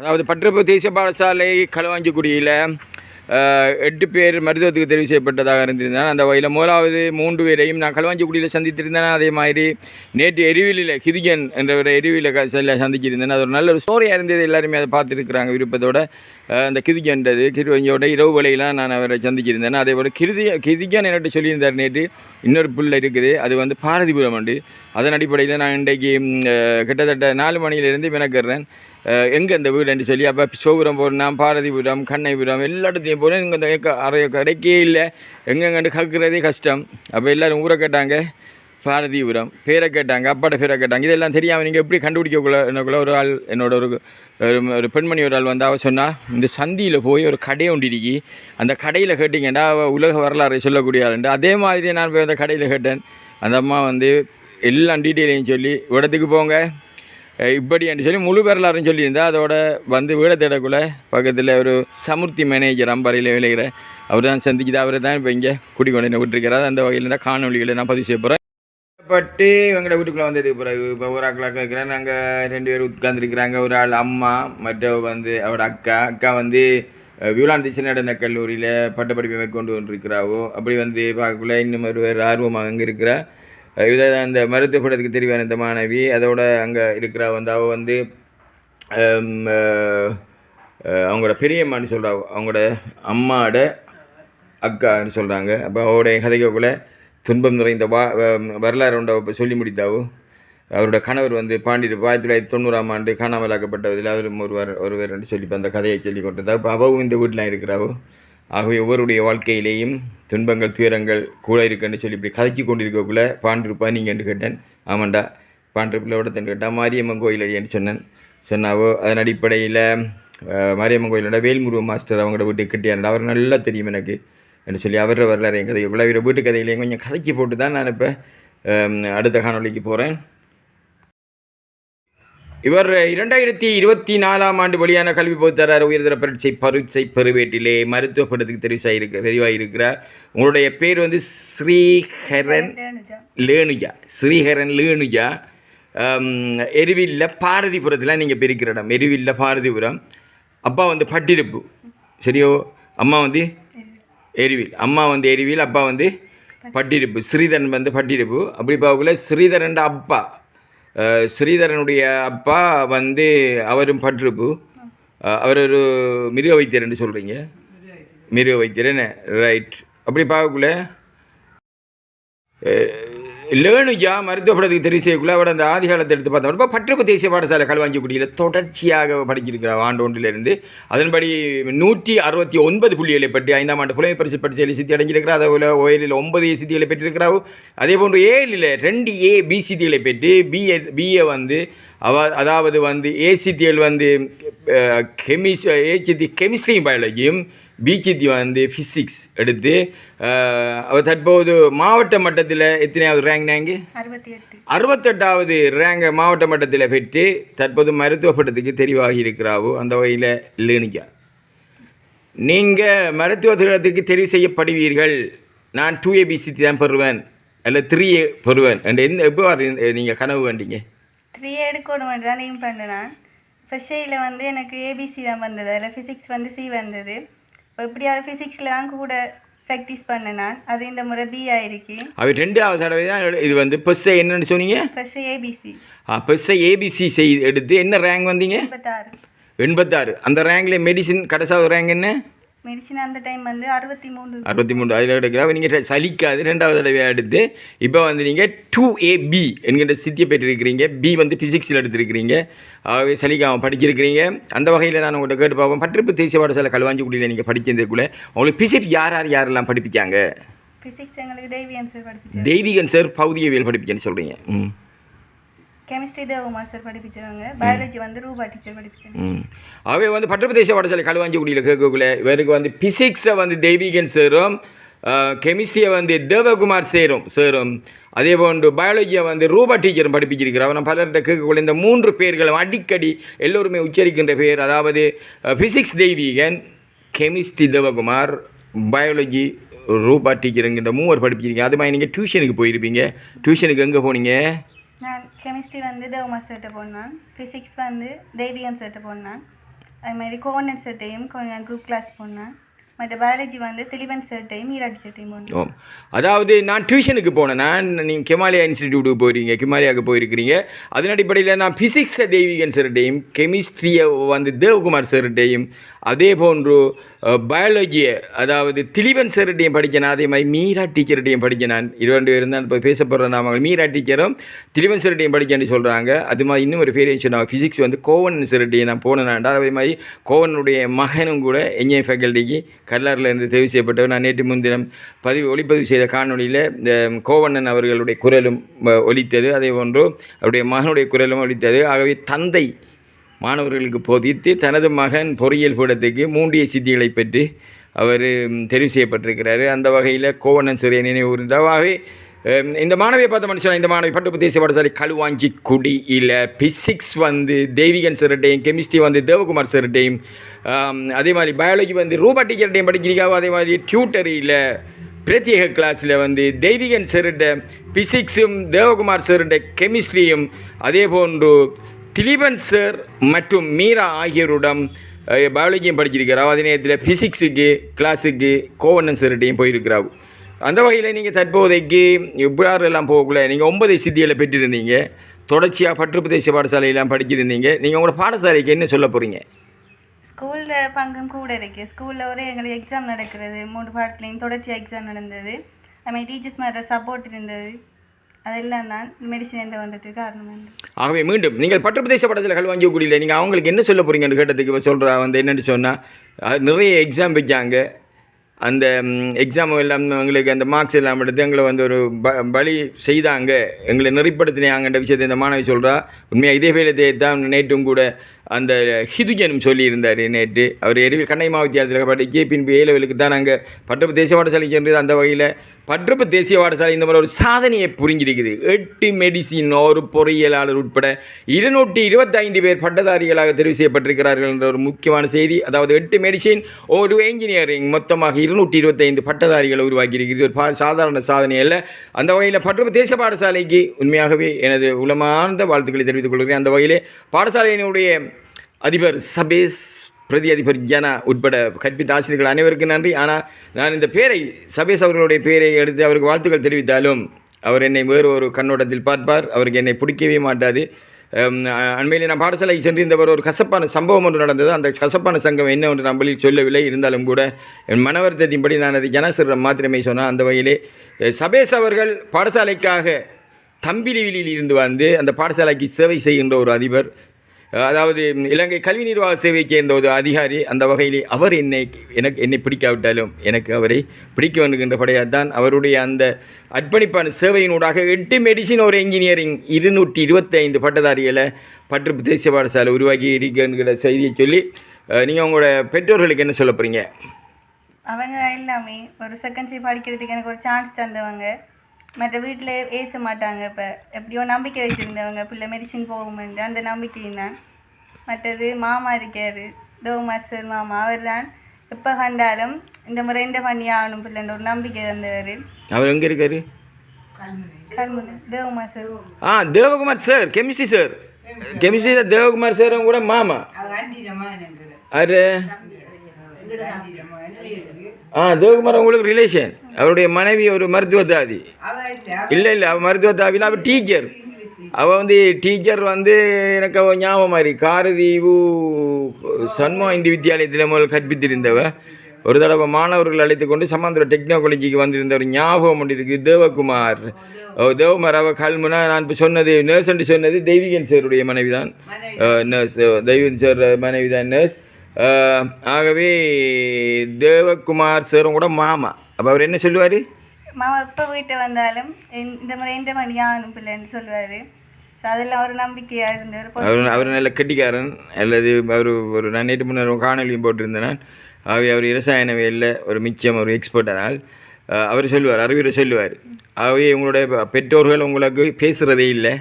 அதாவது பற்றப்பு தேசிய பாடசாலை களுவாஞ்சிக்குடியில் எட்டு பேர் மருத்துவத்துக்கு தெரிவு செய்யப்பட்டதாக இருந்திருந்தேன் அந்த வகையில் முதலாவது மூன்று பேரையும் நான் களுவாஞ்சிக்குடியில் சந்தித்திருந்தேன் அதே மாதிரி நேற்று எரிவிலில் கிதிஜன் என்ற ஒரு எரிவில செல்ல சந்திச்சிருந்தேன். அது ஒரு நல்ல ஒரு ஸ்டோரியாக இருந்தது. எல்லாருமே அதை பார்த்துருக்குறாங்க விருப்பத்தோட. அந்த கிதிஜன்றது கிருவஞ்சியோட இரவு வேளையெல்லாம் நான் அவரை சந்திச்சிருந்தேன். அதே போல் கிருதி கிதிஜன் என்கிட்ட சொல்லியிருந்தார் நேற்று இன்னொரு புல் இருக்குது. அது வந்து பாரதிபுரம் உண்டு. அதன் அடிப்படையில் நான் இன்றைக்கு கிட்டத்தட்ட நாலு மணியிலிருந்து மெனக்கிறேன் எங்கே இந்த வீடு என்று சொல்லி அப்போ சோபுரம் போடணும் பாரதிபுரம் கண்ணைபுரம் எல்லா இடத்தையும் போனேன் இங்கே இந்த அறைய கிடைக்கே இல்லை. எங்கெங்கண்டு கற்கிறதே கஷ்டம். அப்போ எல்லோரும் ஊரை கேட்டாங்க பாரதிபுரம் பேரை கேட்டாங்க அப்பாட்ட பேரை கேட்டாங்க. இதெல்லாம் தெரியாமல் நீங்கள் எப்படி கண்டுபிடிக்கக்குள்ள எனக்குள்ள ஒரு ஆள் என்னோட ஒரு ஒரு- பெண்மணி ஒரு ஆள் வந்து அவ சொன்னால் இந்த சந்தியில் போய் ஒரு கடை ஒன்று அந்த கடையில் கேட்டிங்கன்னா உலக வரலாறை சொல்லக்கூடிய ஆளுண்டு. அதே மாதிரி நான் போய் அந்த கடையில் கேட்டேன். அந்த அம்மா வந்து எல்லா டீட்டெயிலையும் சொல்லி இடத்துக்கு போங்க. இப்படி என்று சொல்லி முழு வரலாறுன்னு சொல்லியிருந்தா அதோட வந்து வீட தேடக்குள்ள பக்கத்தில் ஒரு சமுர்த்தி மேனேஜர் அம்பாறையில் விளைகிற அவர் தான் சந்திக்குது. அவரை தான் இப்போ இங்கே குடிக்கொண்டு விட்டுருக்கிறார். அந்த வகையில் தான் காணொலிகளை நான் பதிவு செய்ய போகிறேன் பட்டு எங்களோட வீட்டுக்குள்ளே வந்ததுக்கு பிறகு இப்போ ஒரு ஆக்களாக இருக்கிறேன் நாங்கள் ரெண்டு பேர் உட்காந்துருக்கிறாங்க ஒரு ஆள் அம்மா மற்ற வந்து அவரோட அக்கா. அக்கா வந்து அஹ், வியூலான் திசைநடன கல்லூரியில் பட்டப்படிப்பை மேற்கொண்டு கொண்டிருக்கிறாவோ அப்படி வந்து பார்க்கக்குள்ள இன்னும் ஒரு ஆர்வமாக அங்கே இருக்கிறா இதை அந்த மருத்துவ படத்துக்கு தெரிவான இந்த மாணவி. அதோட அங்கே இருக்கிற வந்து அவள் வந்து அவங்களோட பெரியம்மான்னு சொல்கிறா அவங்களோட அம்மாவோட அக்கான்னு சொல்கிறாங்க அப்போ அவருடைய கதைக்குள்ள துன்பம் நிறைந்த வா வரலாறு ஒன்றை சொல்லி முடித்தாவோ? அவரோட கணவர் வந்து பாண்டியர் ஆயிரத்தி தொள்ளாயிரத்தி தொண்ணூறாம் ஆண்டு காணாமலாக்கப்பட்டதில் அவரும் ஒருவர் ஒருவர் என்று சொல்லி அந்த கதையை சொல்லி கொண்டிருந்தா அப்போ அவவும் இந்த வீட்டில் இருக்கிறாவோ? ஆகவே ஒவ்வொருடைய வாழ்க்கையிலேயும் துன்பங்கள் துயரங்கள் கூட இருக்குன்னு சொல்லி இப்படி கதைச்சி கொண்டிருக்கக்குள்ள பாண்டிருப்பா நீங்கள் கேட்டேன். ஆமாண்டா. பாண்டிருப்பில் தன் கேட்டால் மாரியம்மன் கோயில் என்று சொன்னேன். சொன்னாவோ அதன் அடிப்படையில் மாரியம்மன் கோயிலோட வேல்முருவ மாஸ்டர் அவங்களோட வீட்டுக்கு கிட்டியாண்டா அவர் நல்லா தெரியும் எனக்கு என்று சொல்லி அவர் வரலாறு என் கதைக்குள்ள இவர வீட்டு கதையிலையும் கொஞ்சம் கதைச்சி போட்டு தான் நான் இப்போ அடுத்த காணொலிக்கு போகிறேன் இவர் இரண்டாயிரத்தி இருபத்தி நாலாம் ஆண்டு வெளியான கல்வி பொதுத்தரார் உயர்தர பரீட்சை பரீட்சை பெருவேட்டிலே மருத்துவ படத்துக்கு தெரிவாயிருக்க தெரிவாயிருக்கிறார். உங்களுடைய பேர் வந்து ஸ்ரீஹரன் லேணுஜா. ஸ்ரீஹரன் லேணுஜா. எருவில்ல பாரதிபுரத்தில் நீங்கள் பிரிக்கிற இடம். எருவில்ல பாரதிபுரம். அப்பா வந்து பட்டிருப்பு. சரியோ? அம்மா வந்து எருவில். அம்மா வந்து எருவில் அப்பா வந்து பட்டிருப்பு. ஸ்ரீதரன் வந்து பட்டிருப்பு. அப்படி பார்க்கல ஸ்ரீதரன் அப்பா. ஸ்ரீதரனுடைய அப்பா வந்து அவரும் பற்றுப்பு. அவர் ஒரு மிருக வைத்தியர்னு சொல்கிறீங்க மிருக வைத்தியர். ரைட் அப்படி பார்க்கக்குள்ள லேணுஜா மருத்துவ படத்துக்கு தெரிவு செய்யக்குள்ள அவட அந்த ஆதிகாலத்தை எடுத்து பார்த்தோம் இப்போ பற்றப்பு தேசிய பாடசாலை கல்வாஞ்சிக்குடியில் தொடர்ச்சியாக படிச்சிருக்கிறார் ஆண்டு ஒன்றிலிருந்து அதன்படி நூற்றி அறுபத்தி ஒன்பது புள்ளிகளை பற்றி ஐந்தாம் ஆண்டு புலமை பரிசு பரிசையில் சித்தி அடைஞ்சிருக்கிறார். அதேபோல் ஓயலில் ஒன்பது சித்திகளை பெற்றிருக்கிறார். அதே போன்று ஏழில் ரெண்டு ஏ பி சித்திகளை பெற்று பிஏ பிஏ வந்து அவ அதாவது வந்து ஏசித்தியல் வந்து கெமிஸ் ஏசித்தி கெமிஸ்ட்ரியும் பயாலஜியும் பிசித்தி வந்து ஃபிசிக்ஸ் எடுத்து அவர் தற்போது மாவட்ட மட்டத்தில் எத்தனையாவது ரேங்க் நாங்க அறுபத்தெட்டாவது ரேங்கை மாவட்ட மட்டத்தில் பெற்று தற்போது மருத்துவ பட்டத்துக்கு தெரிவாகி இருக்கிறாவோ அந்த வகையில் லேனிக்கா நீங்கள் மருத்துவ திட்டத்துக்கு தெரிவு செய்யப்படுவீர்கள். நான் டூ ஏபிசி தான் பெறுவேன். அல்ல த்ரீ ஏ பெறுவேன். என்ற எந்த எப்போ நீங்கள் கனவு வேண்டீங்க த்ரீ எடுக்கணும் மட்டும் தான் எய்ம் பண்ணினேன் ஃபர்ஸ்ட் இயரில் வந்து எனக்கு ஏபிசி தான் வந்தது. அதில் ஃபிசிக்ஸ் வந்து சி வந்தது. இப்போ எப்படியாவது ஃபிசிக்ஸில் தான் கூட ப்ராக்டிஸ் பண்ணேன் நான். அது இந்த முறை பி ஆயிருக்கு. அவர் ரெண்டாவது தடவை தான் இது வந்து பெஸ்ஸை என்னன்னு சொன்னீங்க? ஃபர்ஸ்ட் ஏபிசி பெஸ்ஸை ஏபிசி செய் எடுத்து என்ன ரேங்க் வந்தீங்க? எண்பத்தாறு. எண்பத்தாறு. அந்த ரேங்கில் மெடிசின் கடைசாவது ரேங்க் என்ன? மெடிசின் அந்த டைம் வந்து அறுபத்தி மூணு அறுபத்தி மூணு அதில் எடுக்கிறா நீங்கள் சலிக்காது. ரெண்டாவது தடவையாக எடுத்து இப்போ வந்து நீங்கள் டூ ஏ பி என்கின்ற சித்தியை பெற்றிருக்கிறீங்க. பி வந்து ஃபிசிக்ஸில் எடுத்திருக்கிறீங்க. ஆகவே சலிக்காமல் படிச்சிருக்கிறீங்க. அந்த வகையில் நான் உங்கள்கிட்ட கேட்டு பார்ப்போம். பட்டிருப்பு தேசிய பாடசாலை களுவாஞ்சிக்குடியில் நீங்கள் படிச்சிருந்ததுக்குள்ளே உங்களுக்கு பிசிக்ஸ் யார் யார் யாரெல்லாம் படிப்பிக்காங்க ஃபிசிக்ஸ் எங்களுக்கு தேவியன் சார் படிப்பிச்சார். தெய்வீகன் சார் பௌதியவியல் படிப்பிக்கன்னு சொல்கிறீங்க ம். கெமிஸ்ட்ரி தேவகுமார் மாஸ்டர் படிப்பிச்சவங்க பயாலஜி வந்து ரூபா டீச்சர் படிப்பிச்சாங்க. அவை வந்து பட்டப்பிரதேச பாடசாலை களுவாஞ்சிக்குடியில் கேட்கக்குள்ள இவருக்கு வந்து பிசிக்ஸை வந்து தெய்வீகன் சேரும் கெமிஸ்ட்ரியை வந்து தேவகுமார் சேரும் சேரும். அதே போன்று பயாலஜியை வந்து ரூபா டீச்சரும் படிப்பிச்சிருக்கிறார். நான் பலர்கிட்ட கேட்கக்கூடிய இந்த மூன்று பேர்களும் அடிக்கடி எல்லோருமே உச்சரிக்கின்ற பேர் அதாவது physics Theiveegan chemistry Devakumar biology Rupa டீச்சருங்கிற மூவர் படிப்பிச்சிருக்கீங்க. அது மாதிரி நீங்கள் டியூஷனுக்கு போயிருப்பீங்க. டியூஷனுக்கு எங்கே போனீங்க? கெமிஸ்ட்ரி வந்து தேவமா சார்கிட்ட போனான் ஃபிசிக்ஸ் வந்து தேவியன் சார்கிட்ட போனான் அது மாதிரி கோவனன் சட்டையும் கொஞ்சம் குரூப் கிளாஸ் போனேன் மற்ற பயாலஜி வந்து திலிவன் சட்டையும் ஈராட்டி சட்டையும் ஓ அதாவது நான் டியூஷனுக்கு போனேன். நான் நீங்கள் கிமாலயா இன்ஸ்டிடியூட்டுக்கு போயிருக்கீங்க கெமாலியாவுக்கு போயிருக்கிறீங்க. அதன் அடிப்படையில் நான் ஃபிசிக்ஸை தெய்வீகன் சார்கிட்டையும் கெமிஸ்ட்ரியை வந்து தேவகுமார் சார்கிட்டையும் அதே போன்று பயாலஜியை அதாவது திலீபன் சார்கிட்டையும் படித்தேன் அதே மாதிரி மீரா டீச்சர்கிட்டையும் படித்தேன் நான். இரண்டு பேர் தான் இப்போ பேச போகிற நாம மீரா டீச்சரும் திலீபன் சார்கிட்டையும் படித்தேன்னு சொல்கிறாங்க அது மாதிரி இன்னும் ஒரு பேரையும் சொன்னாங்க ஃபிசிக்ஸ் வந்து கோவன் சார்கிட்டையும் நான் போனேன். அதே மாதிரி கோவனுடைய மகனும் கூட என்ஜினியர் ஃபேக்கல்ட்டிக்கு கல்லாரில் இருந்து தெரிவு செய்யப்பட்டவர். நான் நேற்று முன்தினம் பதிவு ஒளிப்பதிவு செய்த காணொளியில் இந்த கோவண்ணன் அவர்களுடைய குரலும் ஒலித்தது. அதே போன்று அவருடைய மகனுடைய குரலும் ஒலித்தது. ஆகவே தந்தை மாணவர்களுக்கு போதித்து தனது மகன் பொறியியல் பீடத்துக்கு மூண்டிய சித்திகளை பெற்று அவர் தெரிவு செய்யப்பட்டிருக்கிறாரு. அந்த வகையில் கோவண்ணன் சிறிய நினைவு இருந்தாவே இந்த மாணவியை பார்த்த மனுஷன் இந்த மாணவி பட்டு தேசிய பாடசாலை களுவாஞ்சி குடியில் பிசிக்ஸ் வந்து தெய்வீகன் சிரட்டையும் கெமிஸ்ட்ரி வந்து தேவகுமார் சிரட்டையும் அதே மாதிரி பயாலஜி வந்து ரூபா டீச்சர்டையும் படிக்கிறீங்க அதே மாதிரி டியூட்டரியில் பிரத்யேக கிளாஸில் வந்து தெய்வீகன் சார்கிட்ட பிசிக்ஸும் தேவகுமார் சார்கிட்ட கெமிஸ்ட்ரியும் அதே போன்று திலீபன் சார் மற்றும் மீரா ஆகியோரிடம் பயாலஜியும் படிச்சிருக்கிறாள் அதே நேரத்தில் ஃபிசிக்ஸுக்கு கிளாஸுக்கு கோவண்ணன் சார்கிட்டையும் போயிருக்கிறாள் அந்த வகையில் நீங்கள் தற்போதைக்கு இவ்வாறு எல்லாம் போகக்குள்ள நீங்கள் ஒன்பது சித்திகளை பெற்றிருந்தீங்க. தொடர்ச்சியாக பற்று பிரதேச பாடசாலையெல்லாம் படிச்சிருந்தீங்க. நீங்கள் உங்களோட பாடசாலைக்கு என்ன சொல்ல போகிறீங்க ஸ்கூலில் பங்கும் கூட இருக்குது ஸ்கூலில் ஒரு எங்களுக்கு எக்ஸாம் நடக்கிறது. மூணு பாடத்துலேயும் தொடர்ச்சியாக எக்ஸாம் நடந்தது. அது மாதிரி டீச்சர்ஸ் மேலே சப்போர்ட் இருந்தது. அதெல்லாம் தான் மெடிசன் என்ற வந்ததுக்கு காரணம். ஆகவே மீண்டும் நீங்கள் பட்டு பிரதேச படத்தில் கல்வாஞ்சி குடியில் நீங்கள் அவங்களுக்கு என்ன சொல்ல போகிறீங்கன்னு கேட்டதுக்கு இப்போ சொல்கிறா வந்து என்னென்னு சொன்னால் நிறைய எக்ஸாம் வச்சாங்க. அந்த எக்ஸாம் எல்லாம் எங்களுக்கு அந்த மார்க்ஸ் எல்லாம் எடுத்து எங்களை வந்து ஒரு ப பலி செய்தாங்க. எங்களை நெறிப்படுத்தினாங்கன்ற விஷயத்தை இந்த மாணவி சொல்கிறா உண்மையாக இதே வேலை தான் நேற்றும் கூட அந்த ஹிதுஜனும் சொல்லியிருந்தார் நேற்று. அவர் எரிவில் கண்ணை மாவத்தியாரத்தில் படிக்க பின்பு ஏ தான் நாங்கள் பட்டப்பு தேசிய பாடசாலை சென்று அந்த வகையில். பற்றப்பு தேசிய பாடசாலை இந்த மாதிரி ஒரு சாதனையை புரிஞ்சிருக்குது. எட்டு மெடிசின் ஒரு பொறியியலாளர் உட்பட இருநூற்றி இருபத்தைந்து பேர் பட்டதாரிகளாக தெரிவு செய்யப்பட்டிருக்கிறார்கள் என்ற ஒரு முக்கியமான செய்தி. அதாவது எட்டு மெடிசின் ஒரு என்ஜினியரிங் மொத்தமாக இருநூற்றி இருபத்தைந்து பட்டதாரிகளை உருவாக்கியிருக்கிறது. ஒரு பா- சாதாரண சாதனை அல்ல. அந்த வகையில் பற்றப்பு தேசிய பாடசாலைக்கு உண்மையாகவே எனது உளமார்ந்த வாழ்த்துக்களை தெரிவித்துக் கொள்கிறேன். அந்த வகையிலே பாடசாலையினுடைய அதிபர் சபேஸ் பிரதி அதிபர் ஜனா உட்பட கற்பித்த ஆசிரியர்கள் அனைவருக்கும் நன்றி. ஆனால் நான் இந்த பேரை சபேஸ் அவர்களுடைய பேரை எடுத்து அவருக்கு வாழ்த்துக்கள் தெரிவித்தாலும் அவர் என்னை வேறு ஒரு கண்ணோட்டத்தில் பார்ப்பார். அவருக்கு என்னை பிடிக்கவே மாட்டாது. அண்மையில் அண்மையிலே நான் பாடசாலைக்கு சென்று இந்த ஒரு கசப்பான சம்பவம் ஒன்று நடந்தது. அந்த கசப்பான சங்கம் என்ன ஒன்று நம்மளில் சொல்லவில்லை. இருந்தாலும் கூட என் மனவருத்தத்தின்படி நான் அதை ஜனசிறம் மாத்திரமே சொன்னேன். அந்த வகையிலே சபேஸ் அவர்கள் பாடசாலைக்காக தம்பிலிவிலியில் இருந்து வந்து அந்த பாடசாலைக்கு சேவை செய்கின்ற ஒரு அதிபர் அதாவது இலங்கை கல்வி நிர்வாக சேவையை சேர்ந்த ஒரு அதிகாரி அந்த வகையில் அவர் என்னை எனக்கு என்னை பிடிக்காவிட்டாலும் எனக்கு அவரை பிடிக்க வேண்டுகின்ற படையாக தான் அவருடைய அந்த அர்ப்பணிப்பான சேவையினூடாக எட்டு மெடிசின் ஒரு இன்ஜினியரிங் இருநூற்றி இருபத்தைந்து பட்டதாரிகளை பற்று தேசிய பாடசாலை உருவாக்கி இருக்குங்கிற செய்தியை சொல்லி நீங்கள் உங்களோட பெற்றோர்களுக்கு என்ன சொல்ல போகிறீங்க அவங்க எல்லாமே ஒரு செகண்ட் ஷிப் படிக்கிறதுக்கு எனக்கு ஒரு சான்ஸ் தந்தவங்க. மற்ற வீட்டில் ஏச மாட்டாங்க இப்போ. எப்படியோ நம்பிக்கை வச்சுருந்தவங்க பிள்ளை மெடிசின் போகுமெண்டு அந்த நம்பிக்கையும் தான். மற்றது மாமா இருக்கார். தோமார் சார் மாமா. அவர் தான் எப்போ கண்டாலும் இந்த முறை இந்த பண்ணி ஆகணும் பிள்ளைன்ற ஒரு நம்பிக்கை தந்தவர். அவர் எங்கே இருக்காரு? கல்முனை. தேவமார் சார் ஆ Devakumar sir chemistry sir. Chemistry sir Devakumar சாரும் கூட மாமா. அது ஆ தேவகுமார் உங்களுக்கு ரிலேஷன் அவருடைய மனைவி ஒரு மருத்துவ தாதி இல்லை இல்லை அவள் மருத்துவ தாவியில் அவள் டீச்சர் அவள் வந்து டீச்சர் வந்து எனக்கு அவள் ஞாபகம் மாதிரி காரதீவு சண்முக இந்து வித்தியாலயத்தில் முதல் கற்பித்திருந்தவ. ஒரு தடவை மாணவர்கள் அழைத்து கொண்டு சமாந்திர டெக்னோ காலேஜுக்கு வந்திருந்த ஒரு ஞாபகம் ஒன்று இருக்குது தேவகுமார். ஓ, தேவகுமார் அவள் கல்முனா நான் இப்போ சொன்னது நர்ஸ் என்று சொன்னது தெய்வீகன் சாருடைய மனைவி. தான் நர்ஸ் தெய்வீகன் சார் மனைவி தான் நர்ஸ் ஆகவே தேவகுமார் சாரும் கூட மாமா. அப்போ அவர் என்ன சொல்லுவார்? மாமா எப்போ வீட்டை வந்தாலும் இந்த- முறை இந்த ஆகணும் பிள்ளைன்னு சொல்லுவார். ஸோ அதெல்லாம் ஒரு நம்பிக்கையாக அவர் அவர் நல்ல கெட்டிக்காரன். அல்லது அவர் ஒரு நான் நேற்று முன்னர் காணொலியும் போட்டிருந்தேன் ஆகவே அவர் இரசாயனவியலில் ஒரு மிச்சம் ஒரு எக்ஸ்பர்ட் ஆனால் அஹ், அவர் சொல்லுவார் அறிவுரை சொல்லுவார். ஆகவே உங்களுடைய பெற்றோர்கள் உங்களுக்கு பேசுகிறதே இல்லை.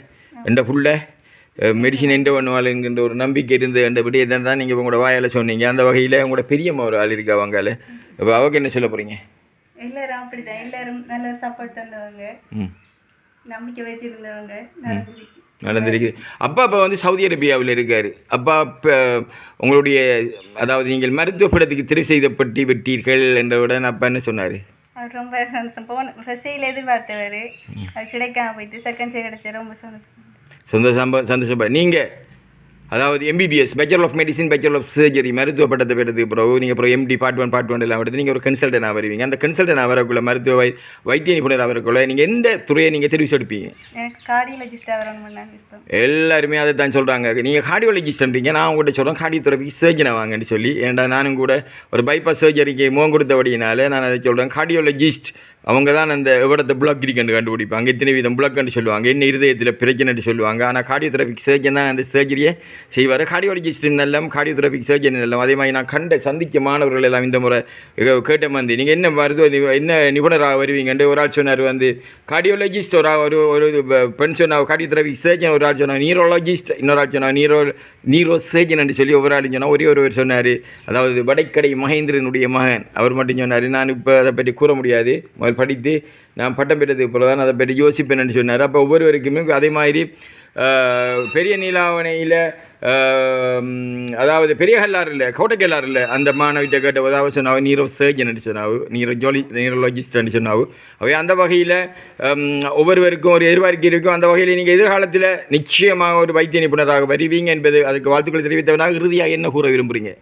என்ற ஃபுல்லாக மெடிசின் எந்த பண்ணுவாள் என்கின்ற ஒரு நம்பிக்கை இருந்து என்றபடி இதை தான் நீங்கள் உங்களோட வாயால் சொன்னீங்க. அந்த வகையில் உங்களோட பெரியம்மா ஒரு ஆள் இருக்கா அவங்கால இப்போ அவக்கு என்ன சொல்ல போகிறீங்க எல்லாரும் அப்படிதான். எல்லாரும் நல்ல சப்போர்ட் தந்தவங்க. ம். நம்பிக்கை வச்சிருந்தவங்க. நடந்திருக்குது. அப்பா அப்பா வந்து சவுதி அரேபியாவில் இருக்கார். அப்பா இப்போ உங்களுடைய அதாவது நீங்கள் மருத்துவ படத்துக்கு தெரிவு செய்யப்பட்டு விட்டீர்கள் என்றவுடன் அப்பா என்ன சொன்னார்? ரொம்ப சந்தோஷம். போன ஃபர்ஸ்ட் எதிர்பார்த்தவர். அது கிடைக்காம போயிட்டு செகண்ட் சைடு கிடச்சி ரொம்ப சந்தோஷம். சந்தோஷம் சந்தோஷப்பட நீங்கள் அதாவது MBBS bachelor of medicine bachelor of surgery மருத்துவ பட்டத்தை பெற்றதுக்கு பிறகு நீங்கள் அப்புறம் MD part one part one எல்லாம் எடுத்து நீங்கள் ஒரு கன்சல்டன்ட் வருவீங்க. அந்த கன்சல்டன்ட் வரக்குள்ள மருத்துவ வை வைத்திய நிபுணர் வரக்குள்ள நீங்கள் எந்த துறையை நீங்கள் தெரிவு எடுப்பீங்க எல்லாருமே அதை தான் சொல்கிறாங்க நீங்கள் கார்டியாலஜிஸ்ட்ன்றீங்க நான் உங்கள்கிட்ட சொல்கிறேன் கார்டியோதெரபிக்கு சர்ஜனை வாங்கன்னு சொல்லி. ஏன்டா நானும் கூட ஒரு பைபாஸ் சர்ஜரிக்கு முகம் கொடுத்தபடினால நான் அதை சொல்கிறேன் கார்டியோலஜிஸ்ட் அவங்க தான் அந்த விவரத்தை பிளாக் இருக்குன்னு கண்டுபிடிப்பாங்க. இத்தனை விதம் பிளாக்னு சொல்லுவாங்க. என்ன இருதயத்தில் பிரச்சனைட்டு சொல்லுவாங்க. ஆனால் கார்டியோதெரபிக் சர்ஜன் தான் அந்த சர்ஜரியை செய்வார். கார்டியாலஜிஸ்ட் நல்லம் கார்டியோதெரபிக் சர்ஜன் எல்லாம் அதே மாதிரி நான் கண்ட சந்திக்க மாணவர்கள் எல்லாம் இந்த முறை கேட்ட மாதிரி நீங்கள் என்ன மருத்துவ என்ன நிபுணராக வருவீங்கன்ட்டு ஒரு ஆள் சொன்னார் வந்து கார்டியோலஜிஸ்ட் ஒரு ஒரு ஒரு ப- பெண் சொன்னா கார்டியோதெரபிக் சர்ஜன் ஒரு ஆள் சொன்னார் நியூரோலஜிஸ்ட் இன்னொரு ஆள் சொன்னார் நீரோ நீரோ சர்ஜன் சொல்லி ஒவ்வொரு ஆள் சொன்னால் ஒரே ஒருவர் சொன்னார். அதாவது வடைக்கடை மகேந்திரனுடைய மகன். அவர் மட்டும் சொன்னார் நான் இப்போ அதை பற்றி கூற முடியாது. முதல் படித்து நான் பட்டம் பெற்றதுக்கு பிறகு தான் அதை பற்றி யோசிப்பேன்னு சொன்னார். அப்போ ஒவ்வொருவருக்குமே அதே மாதிரி பெரிய நீலாவணையில் அதாவது பெரிய கல்லார் இல்லை கோட்டைக்கல்லார் இல்லை அந்த மாணவிட்ட கேட்ட அதாவது சொன்னாவு நீரோ சர்ஜன் சொன்னாவு நீரோ ஜோலி நீரோலஜிஸ்ட் சொன்னாவு அவை அந்த வகையில் ஒவ்வொருவருக்கும் ஒரு எதிர்பார்ப்பு இருக்கும். அந்த வகையில் நீங்கள் எதிர்காலத்தில் நிச்சயமாக ஒரு வைத்திய நிபுணராக வருவீங்க என்பது அதுக்கு வாழ்த்துக்களை தெரிவித்தவனாக இறுதியாக என்ன கூற விரும்புகிறீங்க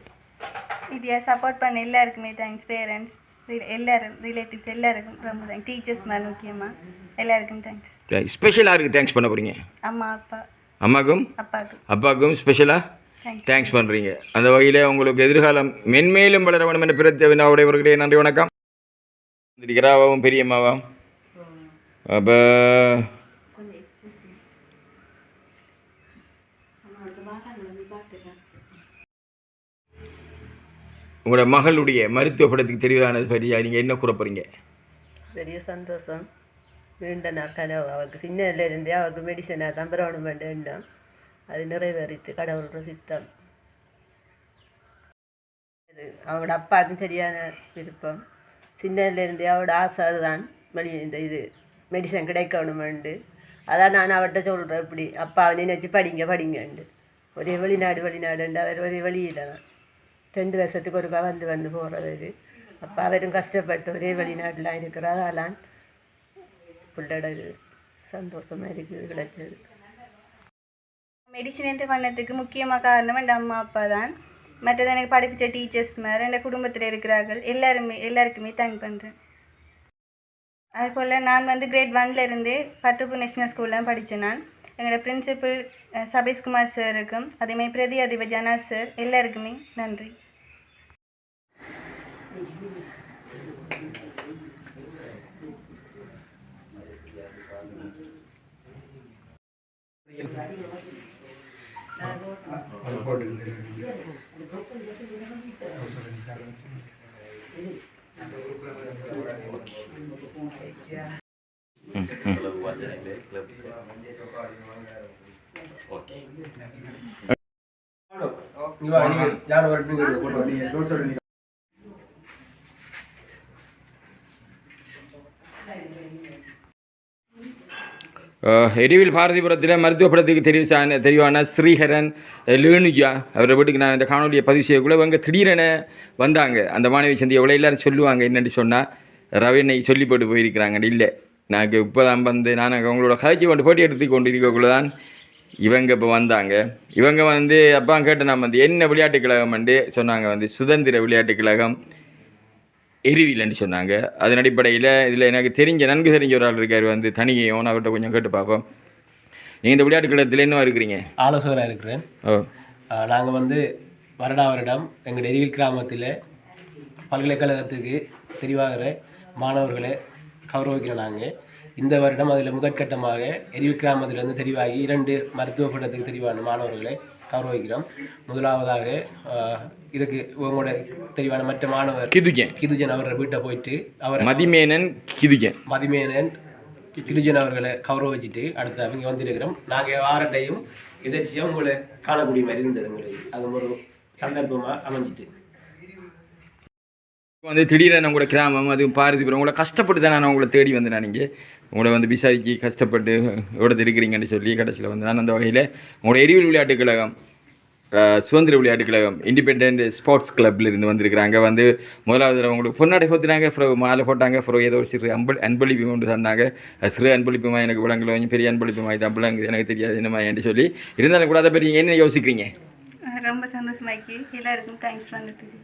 இதையா சப்போர்ட் பண்ண எல்லாருக்குமே தேங்க்ஸ் பேரண்ட்ஸ் எல்லாரும் ரிலேட்டிவ்ஸ் எல்லாருக்கும் ரொம்ப தேங்க்ஸ் டீச்சர்ஸ் மேலே முக்கியமாக எல்லாருக்கும் தேங்க்ஸ் ஸ்பெஷலாக இருக்குது தேங்க்ஸ் பண்ண போகிறீங்க அம்மா அப்பா. அம்மாக்கும்? அப்பாவுக்கு அப்பாவுக்கும் ஸ்பெஷலாக தேங்க்ஸ் பண்ணுறீங்க அந்த வகையில் உங்களுக்கு எதிர்காலம் மென்மேலும் வளர வேண்டும் என்ற பிறத்த உடையவர்களே நன்றி வணக்கம். இருக்கிறாவும் பெரியம்மாவாம். அப்போ உங்களோட மகளுடைய மருத்துவ படத்துக்கு தெரிவதானது பற்றி நீங்கள் என்ன கூறப்போறீங்க பெரிய சந்தோஷம். நீண்ட நாள் கனவு அவருக்கு சின்னதுல இருந்தே அவருக்கு மெடிசனாக தான் பிரவணம் எண்ணம். அது நிறைவேறித்து கடவுளோட சித்தம். அவரோட அப்பாவுக்கும் சரியான விருப்பம். சின்னதுலேருந்தே அவரோட ஆசை அதுதான். வெளி இந்த இது மெடிசன் கிடைக்கணுமெண்டு. அதான் நான் அவர்கிட்ட சொல்கிறேன் இப்படி. அப்பாவை நினைச்சு படிங்க படிங்கண்டு. ஒரே வெளிநாடு வெளிநாடுண்டு. அவர் ஒரே வழியில் தான். ரெண்டு வருஷத்துக்கு ஒருக்கா வந்து வந்து போகிறவர் அப்போ அவரும் கஷ்டப்பட்டு ஒரே வெளிநாட்டில் இருக்கிறார் அதெல்லாம் பிள்ளோட இது சந்தோஷமாக இருக்குது கிடச்சது மெடிசின் என்று பண்ணதுக்கு முக்கியமாக காரணம் என் அம்மா அப்பா தான் மற்றது எனக்கு படிப்பிச்ச டீச்சர்ஸ் மேலே என் குடும்பத்தில் இருக்கிறார்கள் எல்லாருமே எல்லாருக்குமே தேங்க் பண்ணுறேன் அதுபோல் நான் வந்து கிரேட் ஒன்லேருந்து பட்டுப்பு நேஷனல் ஸ்கூலில் படித்தேன் நான் எங்களோட பிரின்சிபல் சபேஷ்குமார் சாருக்கும் அதேமாதிரி பிரதி அதிபர் ஜனா சார் எல்லாருக்குமே நன்றி Mm-hmm. எரிவில் பாரதிபுரத்தில் மருத்துவ தெரிவிச்சான தெரிவான ஸ்ரீஹரன் லேணுஜா அவரை வீட்டுக்கு நான் இந்த காணொலியை பதிவு செய்யக்குள்ள இவங்க திடீரென வந்தாங்க. அந்த மாணவி சந்தி எவ்வளோ எல்லாரும் சொல்லுவாங்க என்னன்னு சொன்னால் ரவினை சொல்லி போட்டு போயிருக்கிறாங்க இல்லை. நாங்கள் இப்போ தான் வந்து நான் அவங்களோட கதைச்சி கொண்டு போட்டி எடுத்து கொண்டு இருக்கக்குள்ள தான் இவங்க இப்போ வந்தாங்க. இவங்க வந்து அப்பா கேட்டு நான் வந்து என்ன விளையாட்டு கழகம் வந்து சொன்னாங்க வந்து சுதந்திர விளையாட்டு கழகம். எரிவில்லைன்னு சொன்னாங்க. அதன் அடிப்படையில் இதில் எனக்கு தெரிஞ்ச நன்கு தெரிஞ்ச ஒரு ஆள் இருக்கார் வந்து தனிகையும் அவர்கிட்ட கொஞ்சம் கேட்டு பார்ப்போம். நீங்கள் இந்த விளையாட்டு கழகத்தில் என்ன இருக்கிறீங்க? ஆலோசகராக இருக்கிறேன். ஓ. நாங்கள் வந்து வருடா வருடம் எங்கள் எரிவில் கிராமத்தில் பல்கலைக்கழகத்துக்கு தெரிவாகிற மாணவர்களை கௌரவிக்கிறோம் நாங்கள் இந்த வருடம் அதில் முதற்கட்டமாக எரிவில் கிராமத்திலிருந்து தெரிவாகி இரண்டு மருத்துவ பட்டத்துக்கு தெரிவான மாணவர்களை கௌரவிக்கிறோம். முதலாவதாக இதுக்கு உங்களோட தெரிவான மற்ற மாணவர் கிதுஜன். கிதுஜன் அவரை வீட்டை போயிட்டு அவரை மதிமேனன் கிதுஜன். மதிமேனன் கிருஜன் அவர்களை கௌரவிச்சுட்டு அடுத்து அவங்க வந்திருக்கிறோம். நாங்கள் வாரட்டையும் எதிர்ச்சியாக உங்களை காணக்கூடிய மாதிரி இருந்தது உங்களுக்கு அது ஒரு சந்தர்ப்பமாக அமைஞ்சிட்டு. வந்து திடீரென உங்களோட கிராமம் அது பாரதிபுரம் உங்களை கஷ்டப்பட்டு தான் நான் உங்களை தேடி வந்தேன் நான் இங்கே. உங்களை வந்து விசாரிச்சு கஷ்டப்பட்டு இவ்வளோ இருக்கிறீங்கன்னு சொல்லி கடைசியில் வந்து நான் அந்த வகையில் உங்களோட எரிவில் விளையாட்டுக் கழகம் சுதந்திர விளையாட்டுக் கழகம் இண்டிபெண்ட் ஸ்போர்ட்ஸ் கிளப்ல இருந்து வந்திருக்கிறாங்க வந்து முதலாவது அவங்களுக்கு பொன்னாடை போத்துனாங்க அப்புறம் மாலை போட்டாங்க அப்புறம் ஏதோ ஒரு சிறு அன்பு அன்பளிப்பு கொண்டு தந்தாங்க. சிறு அன்பளிப்புமா எனக்கு விளங்கல கொஞ்சம் பெரிய அன்பளிப்புமா இது அப்படிலாம் எனக்கு தெரியாது என்னமா என்று சொல்லி. இருந்தாலும் கூட அதை பற்றி என்ன யோசிக்கிறீங்க? ரொம்ப சந்தோஷமாக்கி. எல்லாருக்கும் தேங்க்ஸ் வந்ததுக்கு